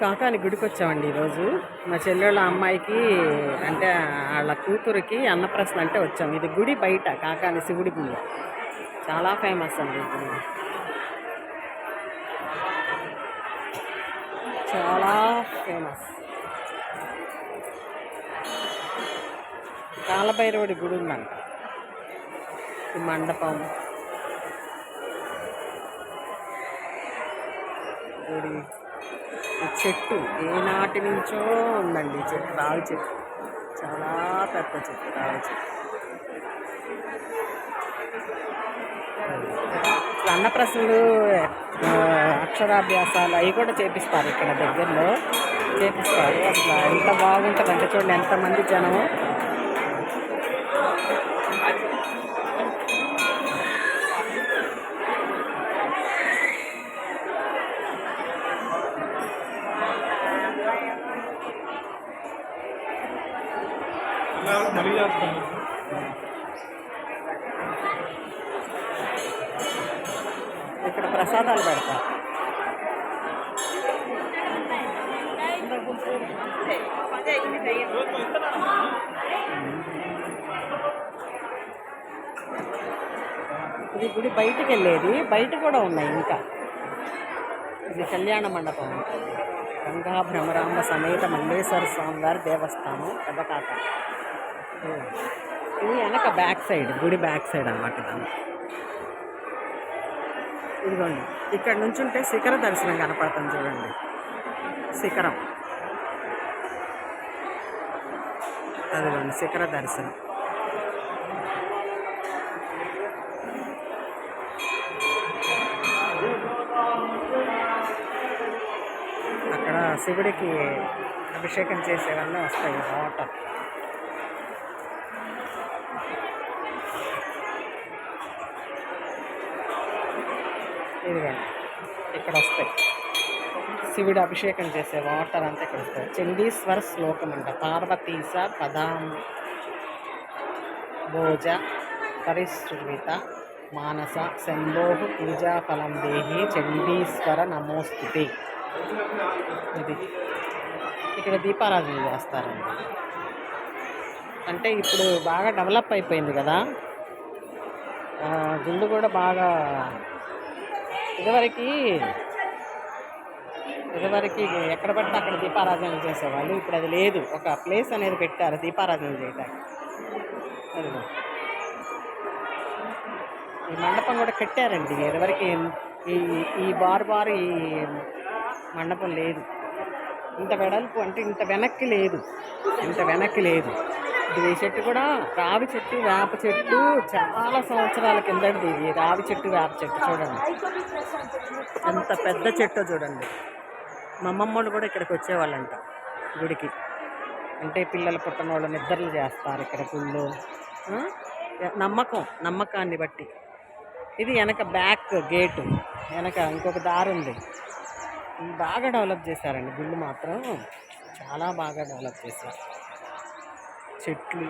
కాకాని గుడికి వచ్చామండి ఈరోజు. మా చెల్లెళ్ళ అమ్మాయికి అంటే వాళ్ళ కూతురికి అన్నప్రశ్న అంటే వచ్చాం. ఇది గుడి బయట కాకాని శివుడి గుడి. చాలా ఫేమస్ అండి చాలా ఫేమస్. కాలభైరవుడి గుడి ఉందంట. ఈ మండపం. గుడి. చెట్టు ఏనాటి నుంచో ఉందండి చెట్టు రావి చెట్టు. చాలా పెద్ద చెట్టు రావి చెట్టు. అన్నప్రసలు అక్షరాభ్యాసాలు అవి కూడా చేపిస్తారు ఇక్కడ దగ్గరలో. చేపిస్తారు. అసలు ఎంత బాగుంటుందంటే చూడండి ఎంతమంది జనం ఇక్కడ ప్రసాదాలు పెడతారు ఇది గుడి బయటకు వెళ్ళేది. బయట కూడా ఉన్నాయి ఇంకా. ఇది కళ్యాణ మండపం. గంగా భ్రమరాంబ సమేత మల్లేశ్వర స్వామి వారి దేవస్థానం పెద్దకాక ఇది వెనక బ్యాక్ సైడ్ గుడి బ్యాక్ సైడ్ అనమాట ఇదిగోండి ఇక్కడ నుంచి ఉంటే శిఖర దర్శనం కనపడుతుంది చూడండి. శిఖరం. అదిగోండి శిఖర దర్శనం. అక్కడ శివుడికి అభిషేకం చేసేవన్నీ వస్తాయి వాటర్ ఇదిగోండి ఇక్కడ వస్తాయి శివుడు అభిషేకం చేసే వాటర్ అంతా ఇక్కడ వస్తాయి చండీశ్వర శ్లోకం అంట పార్వతీస పదాం భోజ పరిశ్రుత మానస శంభోహు పూజాఫలం దేహి చండీశ్వర నమోస్తుతి. ఇది. ఇక్కడ దీపారాధన చేస్తారండి అంటే ఇప్పుడు బాగా డెవలప్ అయిపోయింది కదా. ఆ, గుళ్ళు కూడా బాగా ఇదివరకు ఇదివరకు ఎక్కడ పడితే అక్కడ దీపారాధన చేసేవాళ్ళు. ఇప్పుడు అది లేదు. ఒక ప్లేస్ అనేది పెట్టారు దీపారాధన చేయడానికి అదిగో ఈ మండపం కూడా కట్టారండి. ఇదివరకు ఈ ఈ బారు బారు ఈ మండపం లేదు. ఇంత వెడల్పు అంటే ఇంత వెనక్కి లేదు. ఇంత వెనక్కి లేదు. ఇది చెట్టు కూడా రావి చెట్టు వేప చెట్టు చాలా సంవత్సరాల కిందటిది ఇది రావి చెట్టు వేప చెట్టు చూడండి. ఎంత పెద్ద చెట్టో చూడండి. మా అమ్మమ్మ వాళ్ళు కూడా ఇక్కడికి వచ్చేవాళ్ళంట గుడికి. అంటే పిల్లలు పుట్టిన వాళ్ళు నిద్రలు చేస్తారు ఇక్కడ గుళ్ళు. నమ్మకం నమ్మకాన్ని బట్టి. ఇది వెనక బ్యాక్ గేటు. వెనక ఇంకొక దారి ఉంది. బాగా డెవలప్ చేశారండి. గుళ్ళు మాత్రం చాలా బాగా డెవలప్ చేశారు. చెట్లు.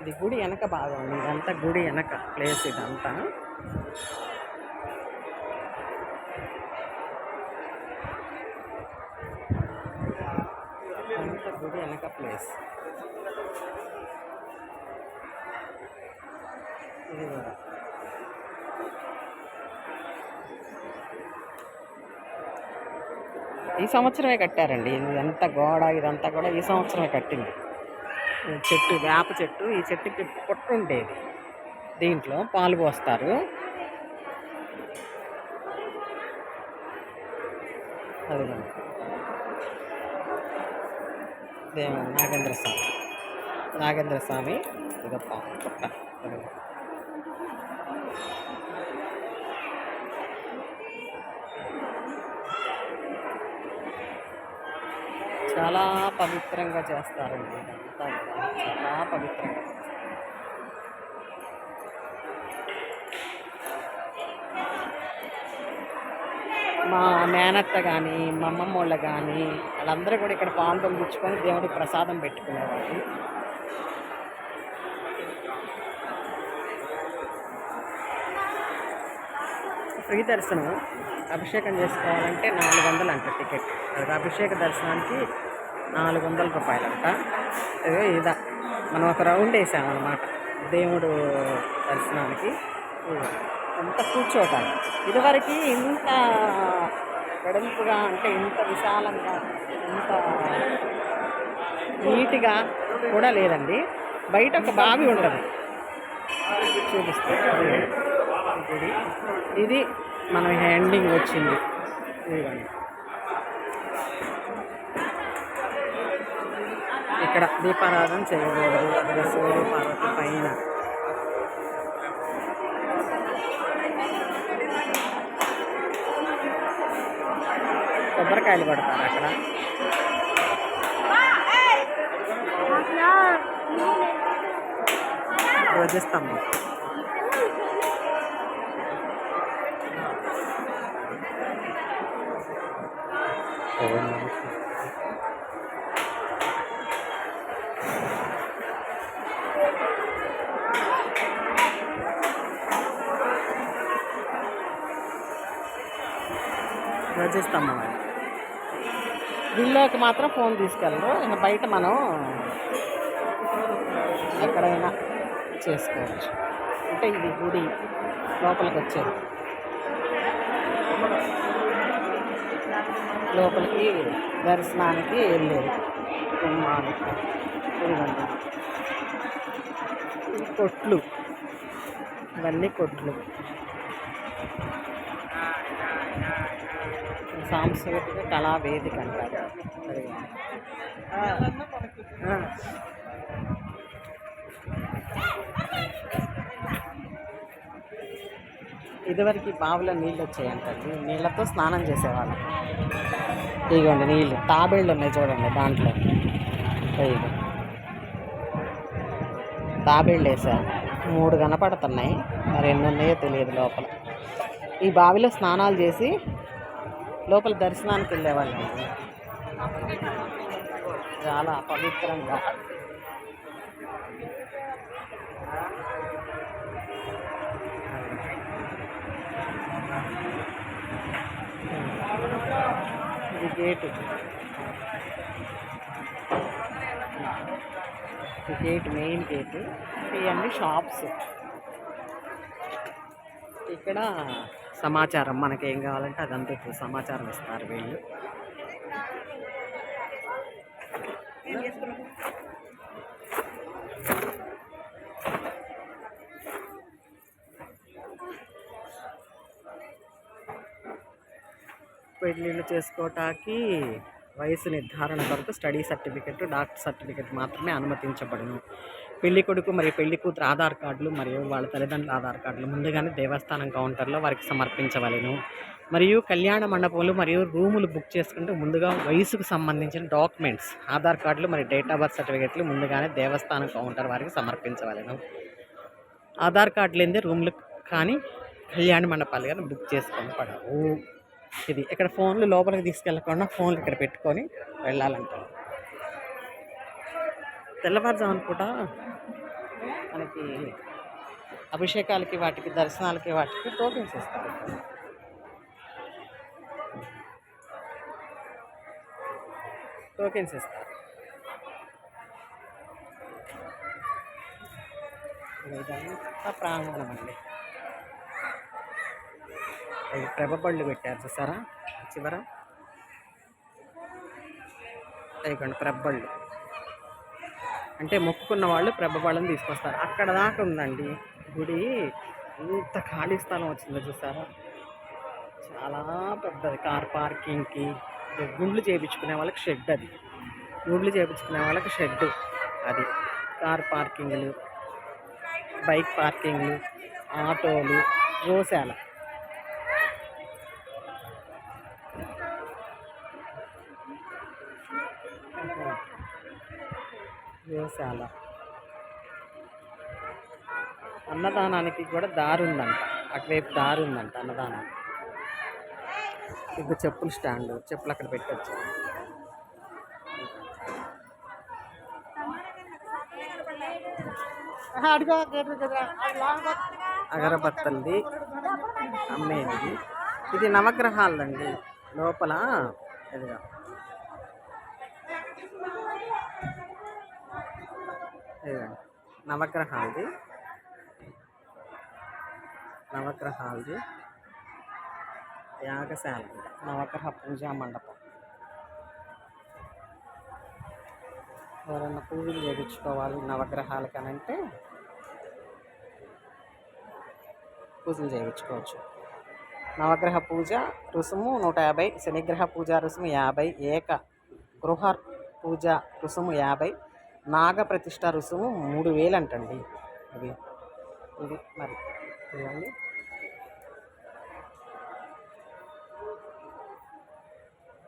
ఇది గుడి వెనక భాగం. ఉంది ఇదంతా గుడి వెనక ప్లేస్ ఇదంతా గుడి వెనక ప్లేస్ ఇది కూడా ఈ సంవత్సరమే కట్టారండి. ఇదంతా గోడ ఇదంతా కూడా ఈ సంవత్సరమే కట్టింది. చెట్టు వేప చెట్టు ఈ చెట్టుకి పొట్టు ఉండేది. దీంట్లో పాలు పోస్తారు. అది నాగేంద్ర స్వామి. నాగేంద్ర స్వామి ఇదో పుట్ట. చాలా పవిత్రంగా చేస్తారండి ఇదంతా కూడా. చాలా పవిత్రంగా మా మేనత్త కానీ మా అమ్మమ్మ వాళ్ళు కానీ వాళ్ళందరూ కూడా ఇక్కడ పాలు పంపించుకొని దేవుడికి ప్రసాదం పెట్టుకునేవాళ్ళు. ఫ్రీ దర్శనం అభిషేకం చేసుకోవాలంటే నాలుగు వందలు అంట టికెట్. అది అభిషేక దర్శనానికి నాలుగు వందల రూపాయలంట ఇదా. మనం ఒక రౌండ్ వేసామన్నమాట. దేవుడు దర్శనానికి. అంత కూర్చోటానికి. ఇదివరకు ఇంత వెడల్పుగా అంటే ఇంత విశాలంగా ఇంత నీట్గా కూడా లేదండి. బయట ఒక బావి ఉంటుంది చూపిస్తే. ఇది మనం హ్యాండింగ్ వచ్చింది. ఇదిగోండి. ఇక్కడ దీపారాధన చేయకూడదు. అక్కడ సూర్య పార్వతి పైన. కొబ్బరికాయలు కొడతారు అక్కడ. ధ్వజస్తంభం. ధ్వజస్తంభం మనం వీళ్ళకి మాత్రం ఫోన్ తీసుకెళ్ళరు. ఇంకా బయట మనం ఎక్కడైనా చేసుకోవచ్చు. అంటే ఇది గుడి లోపలికి వచ్చేది. లోపలికి దర్శనానికి వెళ్ళేది. కొట్లు. ఇవన్నీ కొట్లు. సాంస్కృతిక కళా వేదిక అంటారు. ఇదివరకు బావిలో నీళ్ళు వచ్చాయంటండి. నీళ్ళతో స్నానం చేసేవాళ్ళం. ఇదిగోండి నీళ్ళు. తాబేళ్ళు ఉన్నాయి చూడండి దాంట్లో. ఇదిగో. తాబేళ్ళు వేసారు మూడు కనపడుతున్నాయి. మరి ఎన్ని ఉన్నాయో తెలియదు లోపల. ఈ బావిలో స్నానాలు చేసి లోపల దర్శనానికి వెళ్ళేవాళ్ళం. చాలా పవిత్రంగా. ఇది గేటు గేట్ మెయిన్ గేటు ఇవన్నీ షాప్స్ ఇక్కడ సమాచారం మనకి ఏం కావాలంటే అదంతా సమాచారం ఇస్తారు వీళ్ళు. పెళ్ళిళ్ళు చేసుకోవటానికి వయసు నిర్ధారణ కొరకు స్టడీ సర్టిఫికెట్ డాక్టర్ సర్టిఫికెట్ మాత్రమే అనుమతించబడును. పెళ్ళి కొడుకు మరియు పెళ్ళి కూతురు ఆధార్ కార్డులు మరియు వాళ్ళ తల్లిదండ్రుల ఆధార్ కార్డులు ముందుగానే దేవస్థానం కౌంటర్లో వారికి సమర్పించవలెను. మరియు కళ్యాణ మండపములు మరియు రూములు బుక్ చేసుకుంటే ముందుగా వయసుకు సంబంధించిన డాక్యుమెంట్స్ ఆధార్ కార్డులు మరియు డేట్ ఆఫ్ బర్త్ సర్టిఫికెట్లు ముందుగానే దేవస్థానం కౌంటర్ వారికి సమర్పించవలెను. ఆధార్ కార్డు లేనిదే రూమ్లు కానీ కళ్యాణ మండపాలు కానీ బుక్ చేసుకొని పడవు. ఇది ఇక్కడ ఫోన్లు లోపలికి తీసుకెళ్ళకుండా ఫోన్లు ఇక్కడ పెట్టుకొని వెళ్ళాలంటారు. తెల్లవారుజామున పూట మనకి అభిషేకాలకి వాటికి దర్శనాలకి వాటికి టోకెన్స్ ఇస్తారు. టోకెన్స్ ఇస్తారు. ఇదంతా ప్రాంగణం అండి. ప్రభ ప్రభబళ్ళు పెట్టారు చూసారా? చివర. ఇవ్వండి ప్రభబళ్ళు అంటే మొక్కుకున్న వాళ్ళు ప్రభబళ్ళని తీసుకొస్తారు. అక్కడ దాకా ఉందండి. గుడి ఇంత ఖాళీ స్థలం వచ్చిందో చూసారా? చాలా పెద్దది. కార్ పార్కింగ్కి గుండ్లు చేయించుకునే వాళ్ళకి షెడ్ అది. గుండ్లు చేయించుకునే వాళ్ళకి షెడ్ అది. కార్ పార్కింగ్లు బైక్ పార్కింగ్లు ఆటోలు గోశాల. గోశాల అన్నదానానికి కూడా దారి ఉందంట అటువైపు దారి ఉందంట అన్నదానానికి ఇది చెప్పుల స్టాండ్ చెప్పులు అక్కడ పెట్టచ్చు. అగరబత్తల్ది అమ్మేది. ఇది నవగ్రహాలదండి. లోపల ఇదిగా. నవగ్రహాలది. నవగ్రహాలది. యాగశాల నవగ్రహ పూజా మండపం. ఎవరన్నా పూజలు చేయించుకోవాలి నవగ్రహాలకి అని అంటే పూజలు చేయించుకోవచ్చు. నవగ్రహ పూజ రుసుము నూట యాభై శనిగ్రహ పూజ రుసుము యాభై ఏక గృహ పూజ రుసుము యాభై నాగ ప్రతిష్ట రుసుము మూడు వేలు అంటండి ఇది ఇది మరి ఇదండి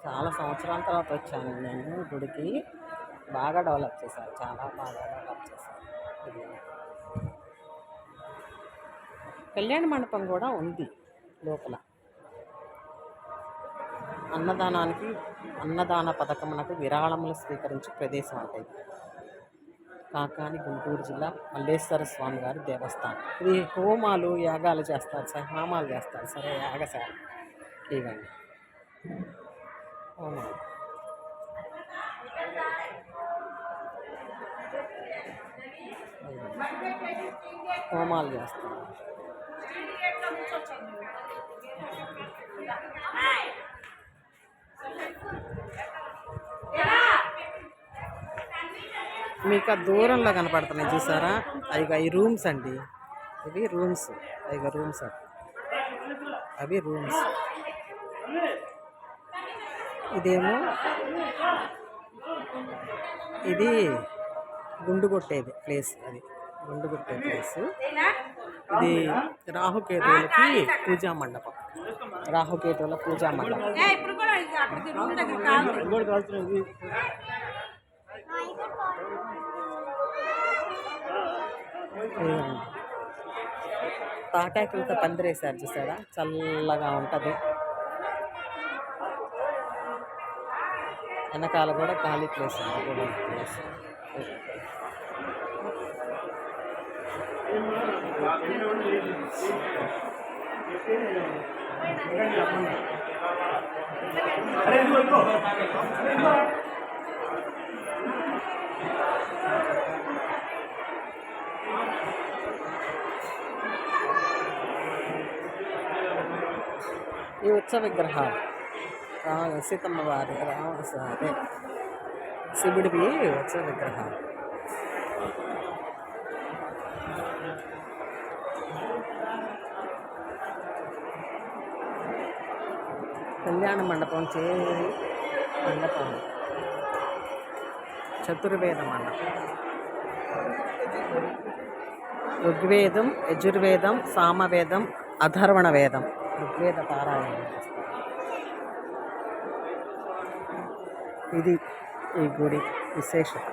చాలా సంవత్సరాల తర్వాత వచ్చాను నేను గుడికి. బాగా డెవలప్ చేశారు చాలా బాగా డెవలప్ చేశారు. ఇది. కళ్యాణ మండపం కూడా ఉంది లోపల. అన్నదానానికి అన్నదాన పథకమునకు విరాళములు స్వీకరించే ప్రదేశం అంటే ఇది. కాకాని గుంటూరు జిల్లా మల్లేశ్వర స్వామి గారి దేవస్థానం. ఇది హోమాలు యాగాలు చేస్తారు సార్ హోమాలు చేస్తారు సరే యాగశాల ఇవన్నీ హోమాలు హోమాలు చేస్తారు. మీకు ఆ దూరంలో కనపడుతున్నాయి చూసారా? అవి ఈ రూమ్స్ అండి. ఇవి రూమ్స్. అవి రూమ్స్ అవి. అవి రూమ్స్. ఇదేమో ఇది గుండు కొట్టేది ప్లేస్ అది. గుండు కొట్టే ప్లేస్. ఇది రాహుకేతువులకి పూజా మండపం. రాహుకేతువుల పూజా మండపం. తాటాకులతో పందిరేశారు చూసారా? చల్లగా ఉంటుంది. వెనకాల కూడా ఖాళీ ప్లేస్ ఉంది. కూడా ఈ ఉత్సవ విగ్రహాలు. రామ సీతమ్మ వారి రామ అదే శివుడివి ఉత్సవ విగ్రహాలు. కళ్యాణ మండపం చే మండపం. చతుర్వేద మండపం. ఋగ్వేదం యజుర్వేదం సామవేదం అధర్వణ వేదం. ఋగ్వేద పారాయణం ఇది ఈ గుడి విశేషత